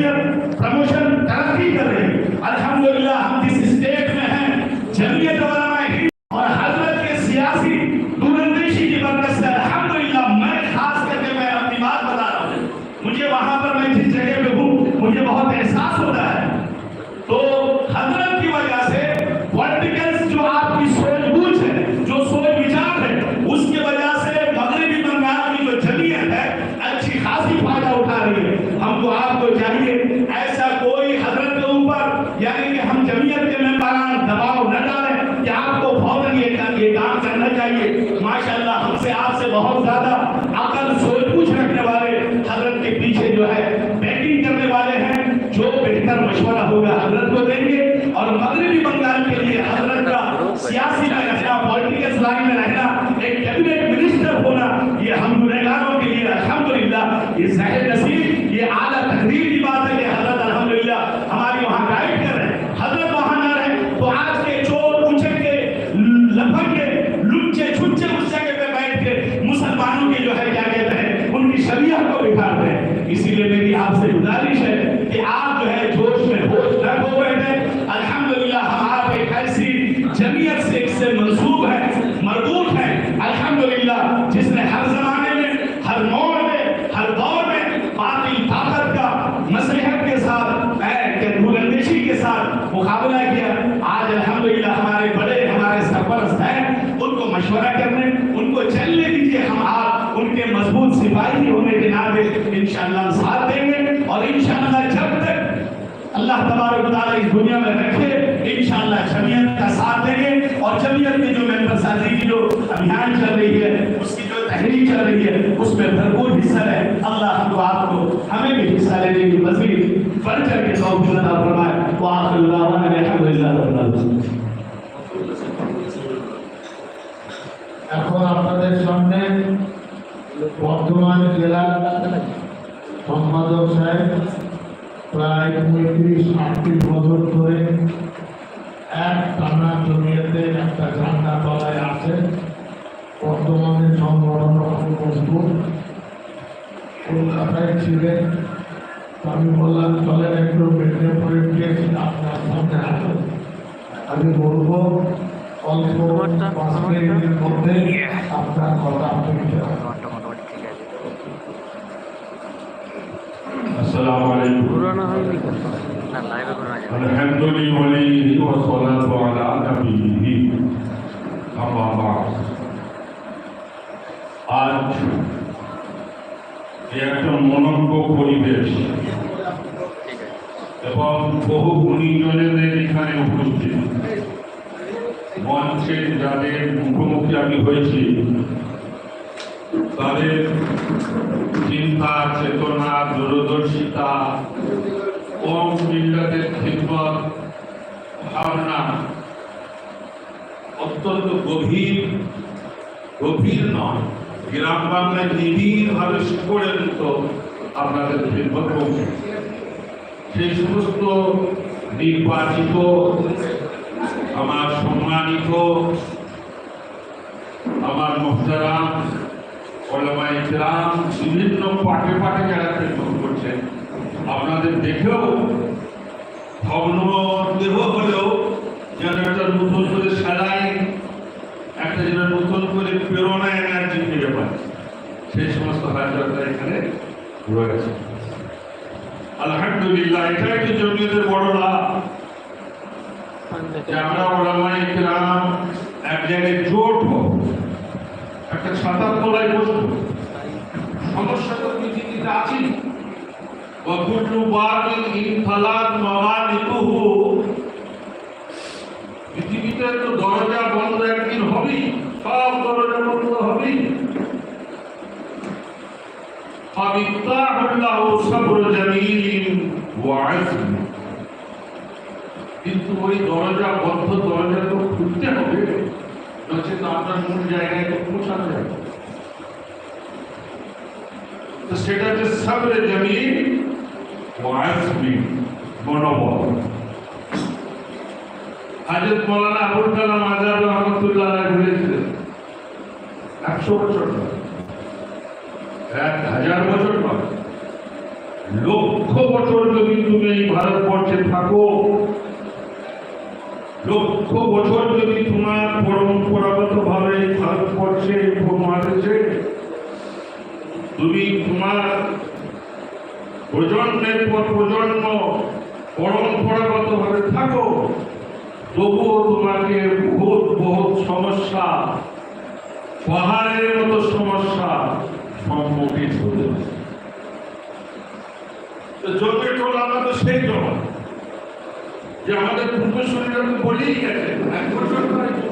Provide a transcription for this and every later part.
Hallelujah. జ్ఞాపకం اللہ تبارک تعالیٰ اس دنیا میں رکھے، انشاءاللہ جمعیت کا ساتھ دیں گے۔ اور جمعیت کی جو ممبر سازی کی جو ابھیان چل رہی ہے، اس کی جو تحریک چل رہی ہے، اس میں بھرپور حصہ ہے اللہ ہم کو، آپ کو ہمیں بھی حصہ لینے کی مزید بڑھ چڑھ کے توفیق عطا فرمائے وآخر دعوانا الحمدللہ رب العالمین۔ এখন আপনাদের সামনে বর্ধমান জেলা সম্পাদক সাহেব প্রায় পঁয়ত্রিশ আটত্রিশ বছর ধরে এক টানা জমিয়েতে একটা ঝান্ডা তলায় আছে। বর্তমানে সংগঠন মজবুত কলকাতায় ছিলেন। আমি বললাম চলেন একটু মেদিনীপুরে গিয়েছি আপনার সামনে আসুন। আমি বলব অল্প পাঁচ মিনিটের মধ্যে আপনার কথা আপনি عليكم পুরোনো হয়নি তো না লাইভে পুরোনো যাবে الحمد لله والصلاة على نبيه أما بعد আজ এই একটা মনজ্ঞ পরিবেশ ঠিক আছে এবং বহু গুণীজনেদের এখানে উপস্থিত মঞ্চে যাদের মুখোমুখি আমি হয়েছি তাদের চিন্তা চেতনা দূরদর্শিতা ও মিল্লাদের খিদমত ভাবনা অত্যন্ত গভীর গভীর নয়। গ্রাম বাংলায় নিবিড়ভাবে শিকড়ের মতো আপনাদের খিদমত পৌঁছে সেই সমস্ত নির্বাচিত, আমার সম্মানিত, আমার মোহতারাম ওলামাই গ্রাম বিভিন্ন পাটে পাটে যারা খেদমত আপনাদের দেখেও ভগ্ন দেহ হলেও যেন একটা নতুন করে সাজাই একটা যেন নতুন করে প্রেরণা এনার্জি ফিরে পায়। সেই সমস্ত হাজারটা এখানে রয়েছে। আলহামদুলিল্লাহ এটা একটি জমিয়তের বড় লাভ। যে আমরা ওলামাই কিরাম এক জায়গায় জোট একটা ছাতার তলায় বসবো। সমস্যা তো পৃথিবীতে আছে وكل باب انفلات موانئه পৃথিবীতে তো দরজা বন্ধ একদিন হবেই সব দরজা বন্ধ হবেই فمفتاح له صبر جميل وعزم কিন্তু ওই দরজা বন্ধ দরজা তো খুলতে হবে নচেত আপনার মূল জায়গায় তো পৌঁছানো যাবে তো সেটা হচ্ছে সবরে জমিন ওয়াজমি মনোবল হাজরত মৌলানা আবুল কালাম আজাদ রহমতুল্লাহ বলেছিলেন একশো বছর এক হাজার বছর নয় লক্ষ বছর যদি তুমি এই ভারতবর্ষে থাকো, লক্ষ বছর যদি তোমার পরম্পরাগত ভাবে ভারতবর্ষে উপমহাদেশে তুমি তোমার প্রজন্মের পর প্রজন্ম, পরম্পরাগত ভাবে থাকো। তবুও তোমাকে বহুত বহুত সমস্যা, পাহাড়ের মতো সমস্যা সম্মুখীন হতে টোল তো সেই জমা যে আমাদের পূর্বসূরীরা তো বলেই গেছে, এক বছর নয়, দু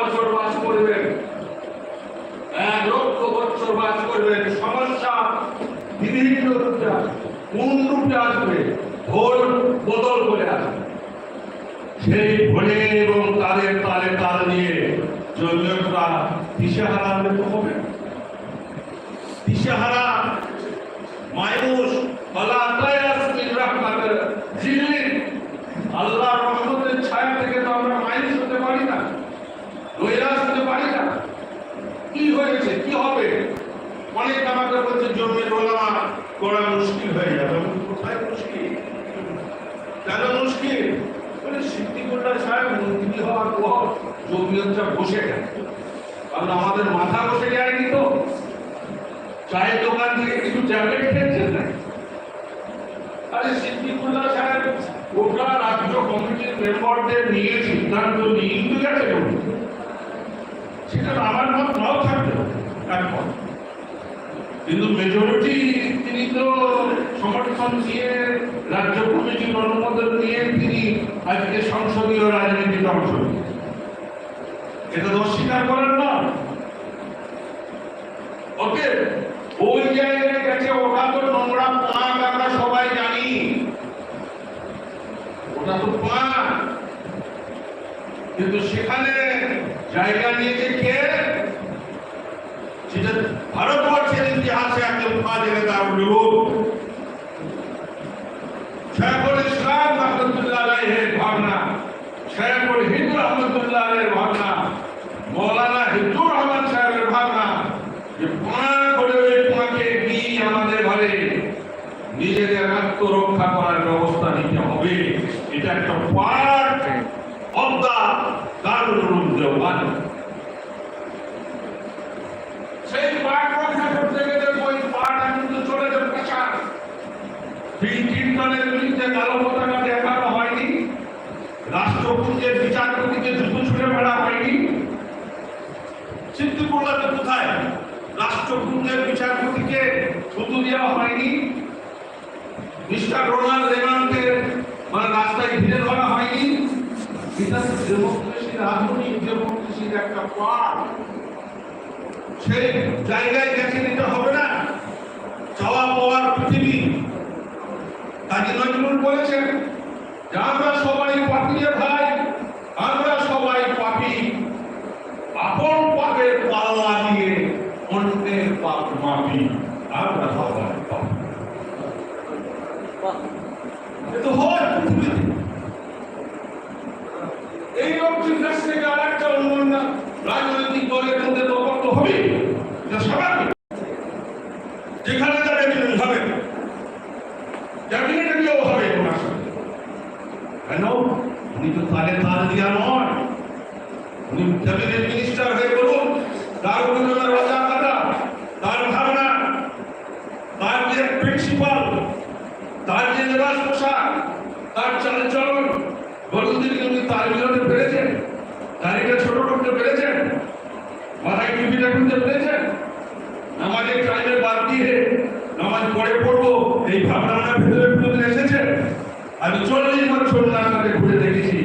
বছর বাস করবেন এক লক্ষ বছর বাস করবেন সমস্যা রূপে আসবে। কোন রূপে আসবে? বদল করে আসবে। সেই ভোলে এবং তাদের তালে তাল নিয়ে জৈনরা দিশেহারা হবে। দিশেহারা বলা তায়াস মিন রাহমাতের জিল্লিন আল্লাহর রহমতের ছায়া থেকে তো আমরা মায়ুস হতে পারি না নৈরাশ হতে পারি না কি হয়েছে কি হবে অনেক আমাকে বলছে জমি ওলামা করা মুশকিল হয়ে যাবে আমি বলি, কোথায় মুশকিল কেন মুশকিল বলে সিদ্দিকুল্লাহ সাহেব মন্ত্রী হওয়ার বসে গেছে কারণ আমাদের মাথা বসে যায়নি তো। চায়ের দোকান থেকে কিছু ট্যাবলেট খেয়েছেন না কিন্তু তিনি তো দিয়ে রাজ্য কমিটির অনুমোদন নিয়ে তিনি আজকে সংসদীয় রাজনীতিতে অংশ নিয়েছেন। এটা তো অস্বীকার করেন না। ওকে ওই জায়গায় গেছে, ওটা তো নোংরা পাঁক আমরা সবাই জানি। ওটা তো পাঁক কিন্তু সেখানে জায়গা নিয়েছে কে? সেটা ভারতবর্ষের ইতিহাসে একজন কাজের লোক শেখুল ইসলাম রহমতুল্লাহ আলাইহির ভাবনা শেখুল হিন্দ রহমতুল্লাহ আলাইহির ভাবনা মৌলানা হিজুর রহমান সাহেবের ভাবনা যে পাঁ করে ওই পাঁকে নিয়ে আমাদের ঘরে নিজেদের আত্মরক্ষা করার ব্যবস্থা নিতে হবে এটা একটা পার্ট অব দা দারুল দেওয়ান সেই পার্ট রক্ষা করতে গেলে ওই কিন্তু চলে যাবে ক্লিন্টনের বিরুদ্ধে কালো পতাকা দেখানো হয়নি। রাষ্ট্রপুঞ্জের বিচারপতিকে জুতো ছুড়ে মারা হয়নি। সিদ্ধিপুরলাতে কোথায়? রাষ্ট্রপুঞ্জের বিচারপতিকে থুতু দেওয়া হয়নি। মিস্টার রোনাল্ড হয়নি। সেই জায়গায় নিতে হবে না। পাওয়ার নজরুল আমরা সবাই ভাই, আমরা সবাই পাপি। আপন পাপের পাল্লা দিয়ে অন্যের পাপ মাপি আমরা সবাই পাপি এ তো হয় পৃথিবীতে এই লোকটির কাছ থেকে আর একটা অন্য রাজনৈতিক দলের মধ্যে তফাৎ হবে যেখানে যাবে তিনি হবে। ক্যাবিনেটে গিয়েও হবে ওনার সাথে কেন? উনি তো তালে তাল দিয়া নয়। উনি ক্যাবিনেট মিনিস্টার হয়ে বলুন, তার উন্নয়নের রাজা কাটা তার ভাবনা তার যে প্রিন্সিপাল তার যে লেবাস পোশাক তার চালচলন বলুন তিনি উনি তার বিরোধে পেরেছেন দাড়িটা ছোট করতে পেরেছেন মাথায় টুপিটা খুলতে পেরেছেন নামাজের টাইমে বাদ দিয়ে নামাজ পড়ে পড়ব এই ভাবনা আমার ভেতরে ভেতরে এসেছে আমি চল্লিশ বছর তার সাথে ঘুরে দেখেছি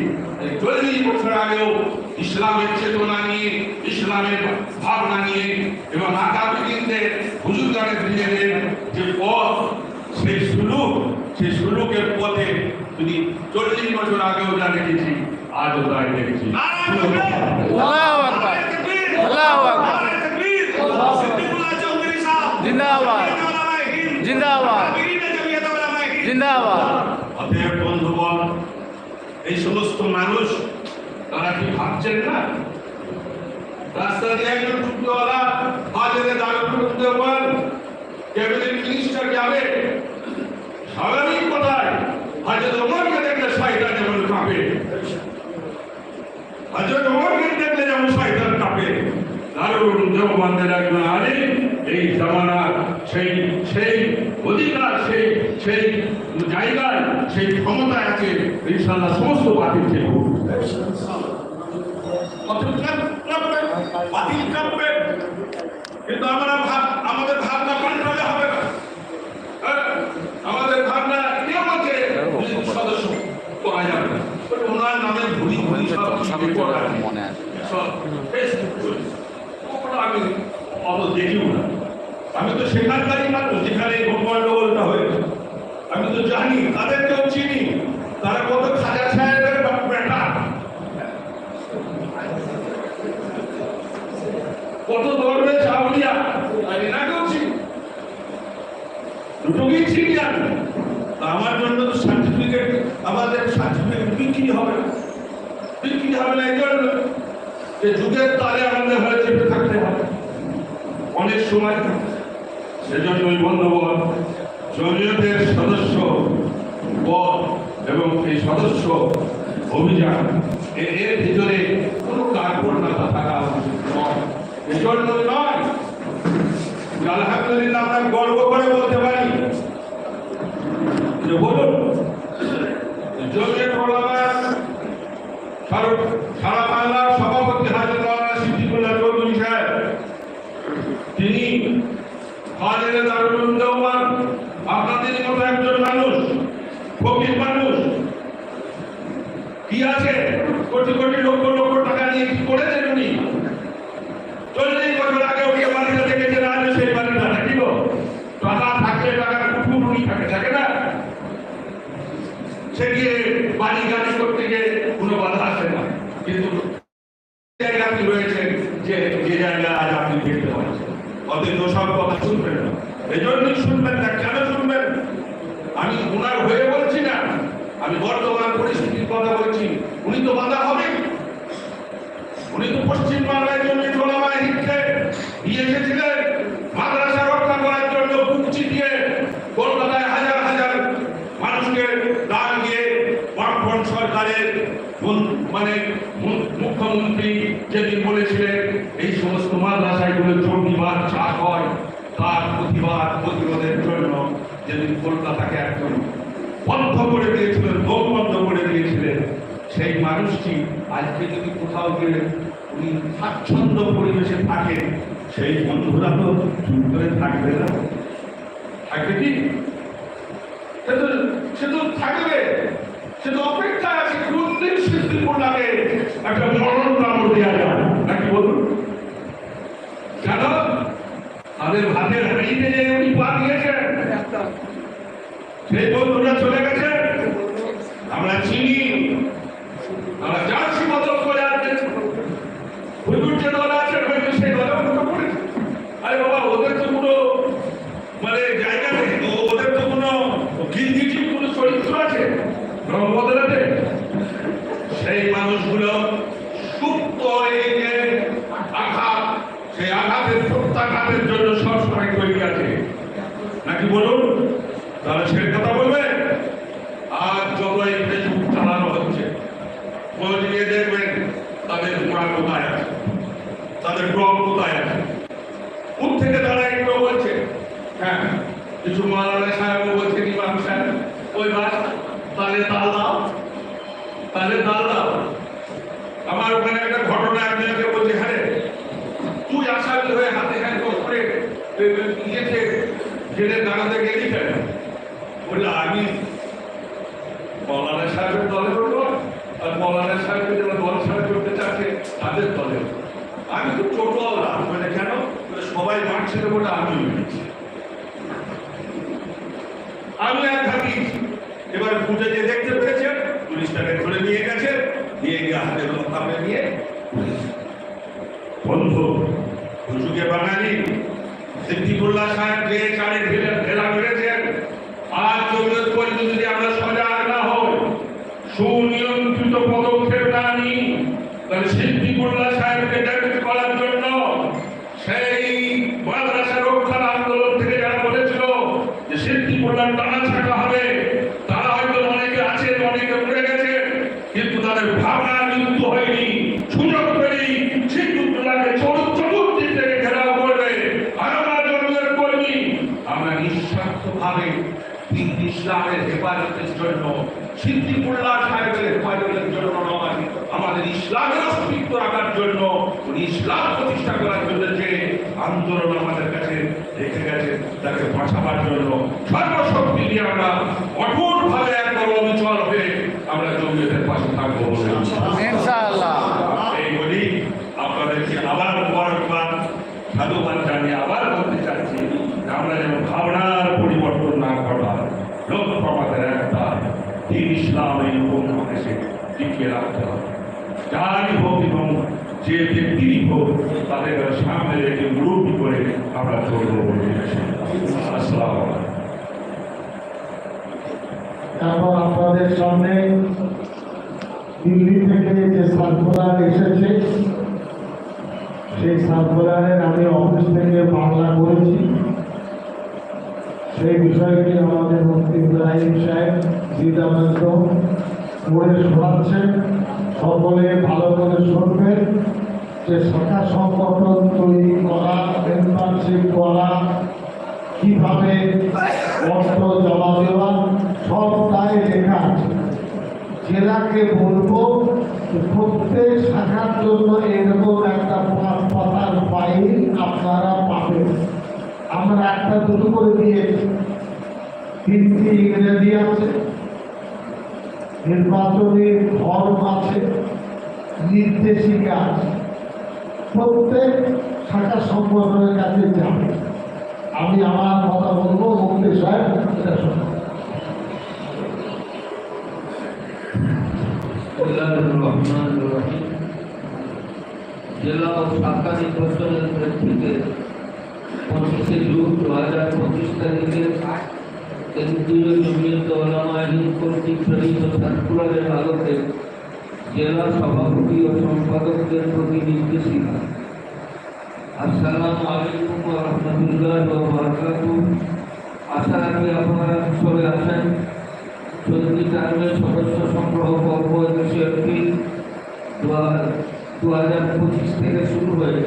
এই চল্লিশ ইসলামের চেতনা নিয়ে ইসলামের ভাবনা নিয়ে এবং আগামী দিনতে হুজুরগানের দিনের যে পথ সেই সুলুক সেই সুলুকের পথে তিনি চল্লিশ বছর আগেও যা দেখেছি আজও তাই দেখেছি। জিন্দাবাদ জিন্দাবাদ জিন্দাবাদ। অতএব বন্ধুগণ এই সমস্ত মানুষ তারা কি ভাবছেন না? রাস্তা দিয়ে একজন টুকরোওয়ালা হাজারে দাঁড় করতে পারেন ক্যাবিনেট মিনিস্টার যাবে। স্বাভাবিক কথায় হাজার ওমরকে দেখলে যেমন কাঁপে। হাজার ওমরকে দেখলে যেমন শয়তান কাঁপে। দারুণ একজন এই জামানার সেই সেই অধিকার, সেই সেই জায়গায়, সেই ক্ষমতা আছে। ইনশাল্লাহ সমস্ত বাতিল থেকে और फिर क्या সেজন্য ওই বন্ধুবর জমিয়তের সদস্য পদ এবং এই সদস্য অভিযান এর ভিতরে কোনো কার্পণ্যতা থাকা উচিত নয় আলহামদুলিল্লাহ আমরা গর্ব করে বলতে পারি। যে বলুন জমিয়ত সারা বাংলার সভাপতি হাজির মাওলানা সিদ্দিকুল্লাহ চৌধুরী সাহেব তিনি হাজির দারুল উলুম আপনাদের মতো একজন মানুষ, ফকির মানুষ, কি আছে? কোটি কোটি লক্ষ লক্ষ টাকা নিয়ে কি করেছেন উনি? চল্লিশ বছর আগে ওকে বাড়িটা দেখেছেন আজ সেই বাড়িটা নাকি গো টাকা থাকলে টাকার কুকুর উনি থাকে থাকে না সে গিয়ে বাড়ি গাড়ি করতে গিয়ে কোনো বাধা আসে না কিন্তু জায়গা আপনি রয়েছেন যে যে জায়গা আজ আপনি দেখতে পাচ্ছেন অথচ সব কথা শুনবেন না এই জন্যই শুনবেন না কেন শুনবেন আমি ওনার হয়ে বলছি না আমি বর্তমান পরিস্থিতির কথা বলছি উনি তো বাধা হবেন উনি তো পশ্চিম বাংলায় জন্য টোলামায় হিটকে এসেছিলেন মাদ্রাসা রক্ষা করার জন্য বুক চিতিয়ে কলকাতায় হাজার হাজার মানুষকে দান দিয়ে বর্তমান সরকারের মানে মুখ্যমন্ত্রী যেদিন বলেছিলেন, এই সমস্ত মাদ্রাসাগুলো জঙ্গিবাদ চাষ হয় তার প্রতিবাদ প্রতিরোধের জন্য। যেদিন কলকাতাকে একদম বন্ধ করে দিয়েছিলেন বন্ধ করে দিয়েছিলেন, সেই মানুষটি আজকে যদি কোথাও গিয়ে উনি স্বাচ্ছন্দ্য পরিবেশে থাকে সেই বন্ধুরা তো চুপ করে থাকবে না। থাকবে কি? সে তো থাকবে। সে তো অপেক্ষা আছে কোন দিন সিদ্ধিপুরটাকে একটা মরণ কামড় দেওয়া যায় নাকি বলুন? কেন? তাদের ভাতের হাঁড়িতে যে উনি পা দিয়েছেন। সেই বন্ধুরা চলে গেছে আমরা চিনি আমরা জার্সি বদল করে আনতে হুজুর যে দল আছে হয়তো সেই দলে উঠে পড়েছে আরে বাবা ওদের তো কোনো মানে জায়গা নেই ও- ওদের তো কোনো গিলগিটি কোনো চরিত্র আছে রং বদলাতে সেই মানুষগুলো সুপ্ত এই যে আঘাত সেই আঘাতের প্রত্যাঘাতের জন্য সবসময় তৈরি আছে। নাকি বলুন? তাহলে সে কথা বলবে আর যত এই ফেসবুক চালানো হচ্ছে দেখবেন তাদের গোড়া কোথায় আছে, তাদের ক্রম কোথায় আছে কোথ থেকে তারা এগুলো বলছে হ্যাঁ কিছু মালানা সাহেব বলছে ইমাম সাহেব ওই বাস তাহলে তাল দাও তাহলে তাল দাও আমার ওখানে একটা ঘটনা একজনকে বলছে হ্যাঁ রে, তুই আসামি হয়ে হাতে হ্যান্ড করে ইয়েতে জেলে দাঁড়াতে গেলি কেন? বললে আমি মৌলানা সাহেবের দলে হলো আর মৌলানা সাহেবের যারা দল সাহেব করতে চাচ্ছে, তাদের দলে আমি তো ছোটওয়ালা মানে কেন? সবাই সবাই ছেড়ে বলে আমি আমি আর থাকি এবার ফুটে যে দেখতে পেরেছেন পুলিশটাকে ধরে নিয়ে গেছে নিয়ে গিয়ে হাতে লঙ্কাপে নিয়ে বন্ধু হুজুকে বাঙালি সিদ্দিকুল্লাহ সাহেব যে চারে ঢেলা ঢেলা মেরেছেন আর চব্বিশ পর্যন্ত যদি আমরা সজাগ না হই সুনিয়ন্ত্রিত পদক্ষেপ না নিই তাহলে সিদ্দিকুল্লাহ সাহেবকে ডেকেট করার জন্য সেই মাদ্রাসা রক্ষার আন্দোলন থেকে যারা বলেছিল যে সিদ্দিকুল্লাহ টানা ছাকা হবে তারা হয়তো অনেকে আছেন অনেকে মরে গেছে কিন্তু তাদের ভাবনা মৃত্যু হয়নি দিন ইসলামের হেফাজতের জন্য সিদ্দিকুল্লাহ সাহেবের হেফাজতের জন্য নয় আমাদের ইসলামের অস্তিত্ব রাখার জন্য উনি ইসলাম প্রতিষ্ঠা করার জন্য যে আন্দোলন আমাদের কাছে রেখে গেছে তাকে বাঁচাবার জন্য সর্বশক্তি দিয়ে আমরা কঠোর ভাবে একদম অবিচল হয়ে আমরা জমিয়তের পাশে থাকব এই বলি আপনাদেরকে আবার মুবারকবাদ সাধুবাদ জানিয়ে আবার বলতে চাচ্ছি আমরা যেন ভাবনার পরিবর্তন না ঘটায় লক্ষ্য আমাদের একটা দিন ইসলাম এই উপমহাদেশে টিকিয়ে রাখতে হবে। যারই হোক এবং যে তাদের সামনে করে আমরা চলবো বলে আসসালাম আলাইকুম। এখন আপনাদের সামনে দিল্লি থেকে যে সার্কুলার এসেছে, সেই সার্কুলারের আমি অফিস থেকে বাংলা করেছি। সেই বিষয়টি আমাদের মুফতি ইব্রাহিম সাহেব জিদানন্দ পড়ে শোনাচ্ছেন। সকলে ভালো করে শুনবেন। যে শাখা সংগঠন তৈরি করা মেম্বারশিপ করা, কীভাবে অর্থ জমা দেওয়া, সব তাই লেখা আছে। জেলাকে বলব প্রত্যেক শাখার জন্য এরকম একটা পাঁচ পাতার ফাইল আপনারা পাবেন। আমরা একটা দুটো করে দিয়েছি। তিনটি ইংরেজি আছে, নির্বাচনী ফর্ম আছে, নির্দেশিকা আছে। প্রত্যেক শাখা সংগঠনের কাছে যাবে আমি আমার কথা বলব মুক্তি সাহেব, এটা বিসমিল্লাহিররহমানিররহিম। জেলা ও শাখা নির্বাচনের প্রেক্ষিতে পঁচিশে জুন দু হাজার পঁচিশ তারিখে কেন্দ্রীয় জমিয়ত ওলামা আইন কর্তৃক প্রেরিত সার্কুলারের আলোকে জেলা সভাপতি ও সম্পাদকদের প্রতি নির্দেশিকা। আসসালামু আলাইকুম রাহমাতুল্লাহি ওয়া বারাকাতুহু। আশা রাখি আপনারা সবাই আছেন। চলতি টার্মের সদস্য সংগ্রহ পর্ব একশো এপ্রিল দু হাজার পঁচিশ থেকে শুরু হয়ে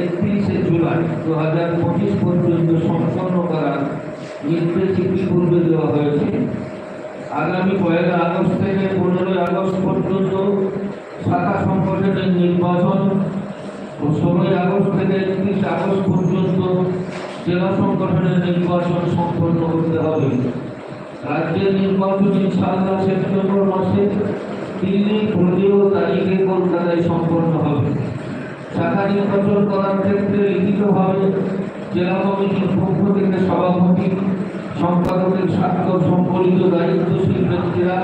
একত্রিশে জুলাই দু হাজার পঁচিশ পর্যন্ত সম্পন্ন করার নির্দেশ ইতিপূর্বে দেওয়া হয়েছে। আগামী পয়লা আগস্ট থেকে পনেরোই আগস্ট পর্যন্ত শাখা সংগঠনের নির্বাচন ও ষোলোই আগস্ট থেকে একত্রিশ আগস্ট পর্যন্ত জেলা সংগঠনের নির্বাচন সম্পন্ন করতে হবে। রাজ্যের নির্বাচন ইনশাআল্লাহ সেপ্টেম্বর মাসে দিল্লি পনেরো তারিখে কলকাতায় সম্পন্ন হবে। শাখা নির্বাচন করার ক্ষেত্রে লিখিতভাবে জেলা কমিটির পক্ষ থেকে সভাপতি সম্পাদকের স্বাক্ষর সম্বলিত দায়িত্বশীল ব্যক্তিরা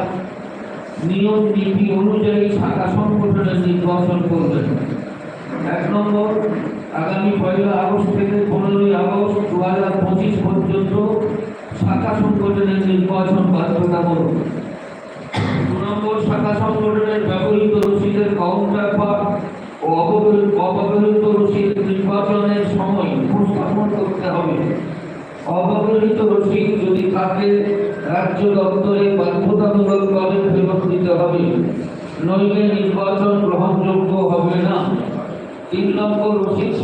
নিয়ম নীতি অনুযায়ী শাখা সংগঠনের নির্বাচন করবেন। এক নম্বর, আগামী পয়লা আগস্ট থেকে পনেরোই আগস্ট দু হাজার পঁচিশ পর্যন্ত শাখা সংগঠনের নির্বাচন বাধ্যতামূলক দু নম্বর, শাখা সংগঠনের ব্যবহৃত রসিদের কাউন্টার পার ও অবহেলিত অব্যবহৃত রসিদ নির্বাচনের সময় উপস্থাপন করতে হবে। অব্যবহৃত রসিদ যদি থাকে, রাজ্য দপ্তরে বাধ্যতামূলকভাবে ফেরত দিতে হবে। নইলে নির্বাচন গ্রহণযোগ্য হবে না। তিন নম্বর রসিদ